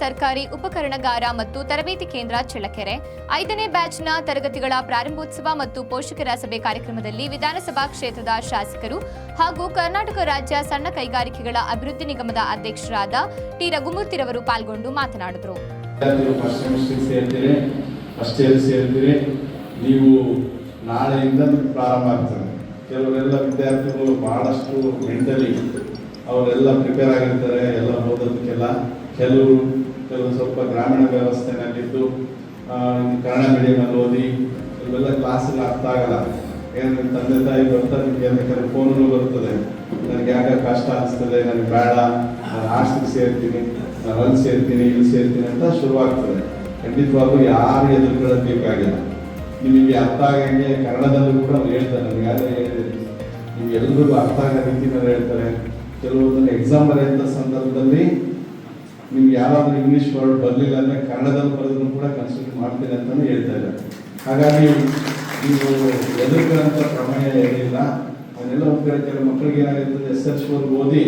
ಸರ್ಕಾರಿ ಉಪಕರಣಗಾರ ಮತ್ತು ತರಬೇತಿ ಕೇಂದ್ರ ಚಳ್ಳಕೆರೆ. ಐದನೇ ಬ್ಯಾಚ್ನ ತರಗತಿಗಳ ಪ್ರಾರಂಭೋತ್ಸವ ಮತ್ತು ಪೋಷಕರ ಸಭೆ ಕಾರ್ಯಕ್ರಮದಲ್ಲಿ ವಿಧಾನಸಭಾ ಕ್ಷೇತ್ರದ ಶಾಸಕರು ಹಾಗೂ ಕರ್ನಾಟಕ ರಾಜ್ಯ ಸಣ್ಣ ಕೈಗಾರಿಕೆಗಳ ಅಭಿವೃದ್ಧಿ ನಿಗಮದ ಅಧ್ಯಕ್ಷರಾದ ಟಿ. ರಘುಮೂರ್ತಿರವರು ಪಾಲ್ಗೊಂಡು ಮಾತನಾಡಿದರು. ಕೆಲವರೆಲ್ಲ ವಿದ್ಯಾರ್ಥಿಗಳು ಬಹಳಷ್ಟು ಮೆಂಟಲಿ ಅವರೆಲ್ಲ ಪ್ರಿಪೇರ್ ಆಗಿರ್ತಾರೆ, ಎಲ್ಲ ಓದೋದಕ್ಕೆಲ್ಲ. ಕೆಲವರು ಕೆಲವು ಸ್ವಲ್ಪ ಗ್ರಾಮೀಣ ವ್ಯವಸ್ಥೆನಲ್ಲಿದ್ದು ಕನ್ನಡ ಮೀಡಿಯಮಲ್ಲಿ ಓದಿ, ಇವೆಲ್ಲ ಕ್ಲಾಸಲ್ಲಿ ಅರ್ಥ ಆಗಲ್ಲ. ಏನು ನಿಮ್ಮ ತಂದೆ ತಾಯಿ ಬರ್ತಾರೆ, ನಿಮಗೆ ಕೆಲವು ಫೋನ್ಗಳು ಬರ್ತದೆ. ನನಗೆ ಯಾಕೆ ಕಷ್ಟ ಅನಿಸ್ತದೆ, ನನಗೆ ಬೇಡ. ನಾನು ಆರ್ಟ್ಸಿಗೆ ಸೇರ್ತೀನಿ, ನಾನು ಅಲ್ಲಿ ಸೇರ್ತೀನಿ, ಇಲ್ಲಿ ಸೇರ್ತೀನಿ ಅಂತ ಶುರುವಾಗ್ತದೆ. ಖಂಡಿತವಾಗ್ಲೂ ಯಾರು ಎದುರುಕೊಳ್ಳಬೇಕಾಗಿಲ್ಲ ನಿಮಗೆ ಅರ್ಥ ಆಗಂಗೆ ಕನ್ನಡದಲ್ಲೂ ಕೂಡ ಹೇಳ್ತಾರೆ ನನಗೆ ಯಾರು ಹೇಳಿದೆ ನಿಮ್ಗೆ ಎಲ್ರಿಗೂ ಅರ್ಥ ಆಗೋ ರೀತಿನಲ್ಲಿ ಹೇಳ್ತಾರೆ. ಕೆಲವೊಂದನ್ನು ಎಕ್ಸಾಮ್ ಬರೆಯುವಂಥ ಸಂದರ್ಭದಲ್ಲಿ ನಿಮ್ಗೆ ಯಾರಾದರೂ ಇಂಗ್ಲೀಷ್ ವರ್ಡ್ ಬರಲಿಲ್ಲ ಅಂದರೆ ಕನ್ನಡದಲ್ಲಿ ಬರೆದ್ರು ಕೂಡ ಕನ್ಸಿಡರ್ ಮಾಡ್ತೀನಿ ಅಂತಲೇ ಹೇಳ್ತಾ ಇದ್ದಾರೆ. ಹಾಗಾಗಿ ನೀವು ಎದುರುಗಳಂತ ಪ್ರಮೇಯ ಏನಿಲ್ಲ, ಅದನ್ನೆಲ್ಲ ಒಂದು ಕೆಲವು ಮಕ್ಕಳಿಗೆ ಏನಾಗಿರ್ತದೆ ಎಸ್ ಎಲ್ ವರ್ಗ ಓದಿ,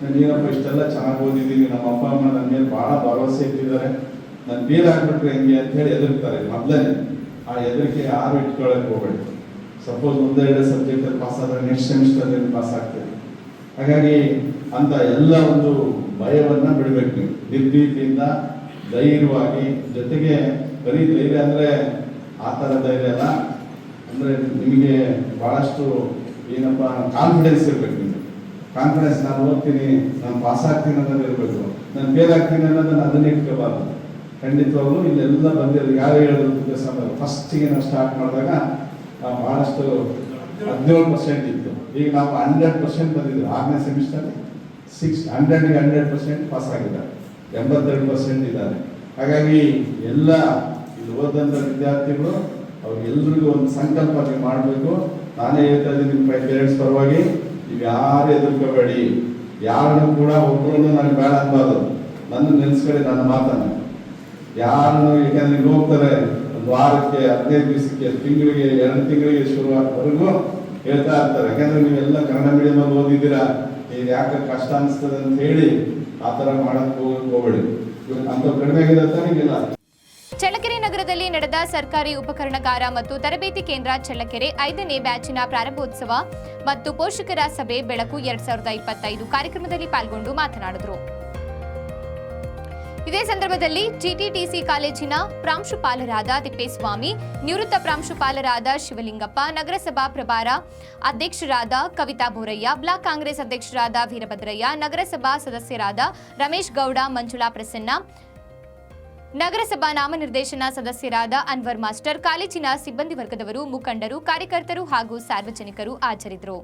ನಾನು ಏನಪ್ಪ ಇಷ್ಟೆಲ್ಲ ಚೆನ್ನಾಗಿ ಓದಿದ್ದೀನಿ, ನಮ್ಮ ಅಪ್ಪ, ಅಮ್ಮ ನನ್ನ ಮೇಲೆ ಭಾಳ ಭರವಸೆ ಇಟ್ಟಿದ್ದಾರೆ. ನಾನು ಬೇರೆ ಆಗ್ಬಿಟ್ರೆ ಹೆಂಗೆ? ಅಂತ ಹೇಳಿ ಎದುರ್ತಾರೆ. ಮೊದಲೇ ಆ ಹೆದರಿಕೆ ಯಾರು ಇಟ್ಕೊಳ್ಳೋಕೆ ಹೋಗ್ಬೇಡಿ. ಸಪೋಸ್ ಒಂದೆರಡು ಸಬ್ಜೆಕ್ಟಲ್ಲಿ ಪಾಸ್ ಆದರೆ ನೆಕ್ಸ್ಟ್ ಸೆಮಿಸ್ಟರ್ ಪಾಸ್ ಆಗ್ತದೆ ಹಾಗಾಗಿ ಅಂತ ಎಲ್ಲ ಒಂದು ಭಯವನ್ನ ಬಿಡಬೇಕು ನೀವು. ನಿರ್ಭೀತಿಯಿಂದ ಧೈರ್ಯವಾಗಿ ಜೊತೆಗೆ ಬರೀ ಧೈರ್ಯ ಅಂದ್ರೆ ಆ ಥರ ಧೈರ್ಯ ಅಲ್ಲ. ಅಂದ್ರೆ ನಿಮಗೆ ಬಹಳಷ್ಟು ಏನಪ್ಪ ಕಾನ್ಫಿಡೆನ್ಸ್ ಇರ್ಬೇಕು ನಿಮಗೆ. ಕಾನ್ಫಿಡೆನ್ಸ್ ನಾನು ಓದ್ತೀನಿ, ನಾನು ಪಾಸ್ ಆಗ್ತೀನಿ ಅನ್ನೋದು ಇರಬೇಕು. ನಾನು ಫೇಲ್ ಆಗ್ತೀನಿ ಅನ್ನೋದನ್ನ ಅದನ್ನೇ ಇಟ್ಕೋಬಾರ್ದು. ಖಂಡಿತವಾಗ್ಲೂ ಇಲ್ಲೆಲ್ಲ ಬಂದಿರೋದು ಯಾರು ಹೇಳಿದ್ರು ಫಸ್ಟಿಗೆ ನಾವು ಸ್ಟಾರ್ಟ್ ಮಾಡಿದಾಗ ಬಹಳಷ್ಟು ಹದಿನೇಳು ಪರ್ಸೆಂಟ್ ಈಗ ನಾವು ಹಂಡ್ರೆಡ್ ಪರ್ಸೆಂಟ್ ಬಂದಿದ್ರು. ಆರನೇ ಸೆಮಿಸ್ಟರ್ ಸಿಕ್ಸ್ ಹಂಡ್ರೆಡ್ಗೆ ಹಂಡ್ರೆಡ್ ಪರ್ಸೆಂಟ್ ಪಾಸ್ ಆಗಿದ್ದಾರೆ. ಎಂಬತ್ತೆರಡು ಪರ್ಸೆಂಟ್ ಇದ್ದಾರೆ. ಹಾಗಾಗಿ ಎಲ್ಲ ಇಲ್ಲಿ ಓದಂಥ ವಿದ್ಯಾರ್ಥಿಗಳು, ಅವ್ರಿಗೆಲ್ರಿಗೂ ಒಂದು ಸಂಕಲ್ಪ ನೀವು ಮಾಡಬೇಕು. ನಾನೇ ಹೇಳ್ತಾ ಇದ್ದೀನಿ ನಿಮ್ಮ ಪೇರೆಂಟ್ಸ್ ಪರವಾಗಿ, ನೀವು ಯಾರು ಎದುರ್ಕೋಬೇಡಿ. ಯಾರನ್ನು ಕೂಡ ಒಬ್ಬರನ್ನು ನನಗೆ ಬೇಡ ಅನ್ಬಾರ್ದು ನನ್ನ ನೆನೆಸ್ಕೊಳ್ಳಿ, ನನ್ನ ಮಾತನ್ನು. ಯಾರನ್ನು ಯಾಕಂದ್ರೆ ಹೋಗ್ತಾರೆ ಒಂದು ವಾರಕ್ಕೆ, ಹದಿನೈದು ದಿವಸಕ್ಕೆ, ತಿಂಗಳಿಗೆ, ಎರಡು ತಿಂಗಳಿಗೆ ಶುರುವಾಗವರೆಗೂ ಹೇಳ್ತಾ ಇರ್ತಾರೆ. ಯಾಕಂದ್ರೆ ನೀವೆಲ್ಲ ಕನ್ನಡ ಮೀಡಿಯಮಲ್ಲಿ ಓದಿದ್ದೀರಾ ಇದು ಯಾಕೆ ಕಷ್ಟ ಅನಿಸ್ತದೆ ಅಂತ ಹೇಳಿ ಆ ಥರ ಮಾಡಕ್ ಹೋಗಕ್ ಹೋಗ್ಬೇಡಿ. ಇವಾಗ ಅಂತ ಕಡಿಮೆ ಆಗಿದೆ ಅಂತ ನಿಮಗೆಲ್ಲ ಚಳ್ಳಕೆರೆ ನಗರದಲ್ಲಿ ನಡೆದ ಸರ್ಕಾರಿ ಉಪಕರಣಗಾರ ಮತ್ತು ತರಬೇತಿ ಕೇಂದ್ರ ಚಳ್ಳಕೆರೆ ಐದನೇ ಬ್ಯಾಚಿನ ಪ್ರಾರಂಭೋತ್ಸವ ಮತ್ತು ಪೋಷಕರ ಸಭೆ ಬೆಳಕು ಎರಡ್ ಸಾವಿರದ ಇಪ್ಪತ್ತೈದು ಕಾರ್ಯಕ್ರಮದಲ್ಲಿ ಪಾಲ್ಗೊಂಡು ಮಾತನಾಡಿದರು. ಇದೇ ಸಂದರ್ಭದಲ್ಲಿ ಜಿಟಿಟಿಸಿ ಕಾಲೇಜಿನ ಪ್ರಾಂಶುಪಾಲರಾದ ತಿಪ್ಪೇಸ್ವಾಮಿ, ನಿವೃತ್ತ ಪ್ರಾಂಶುಪಾಲರಾದ ಶಿವಲಿಂಗಪ್ಪ, ನಗರಸಭಾ ಪ್ರಭಾರ ಅಧ್ಯಕ್ಷರಾದ ಕವಿತಾ ಬೋರಯ್ಯ ಬ್ಲಾಕ್ ಕಾಂಗ್ರೆಸ್ ಅಧ್ಯಕ್ಷರಾದ ವೀರಭದ್ರಯ್ಯ, ನಗರಸಭಾ ಸದಸ್ಯರಾದ ರಮೇಶ್ ಗೌಡ, ಮಂಜುಳಾ ಪ್ರಸನ್ನ, ನಗರಸಭಾ ನಾಮನಿರ್ದೇಶನ ಸದಸ್ಯರಾದ ಅನ್ವರ್ ಮಾಸ್ಟರ್, ಕಾಲೇಜಿನ ಸಿಬ್ಬಂದಿ ವರ್ಗದವರು, ಮುಖಂಡರು, ಕಾರ್ಯಕರ್ತರು ಹಾಗೂ ಸಾರ್ವಜನಿಕರು ಹಾಜರಿದ್ದರು.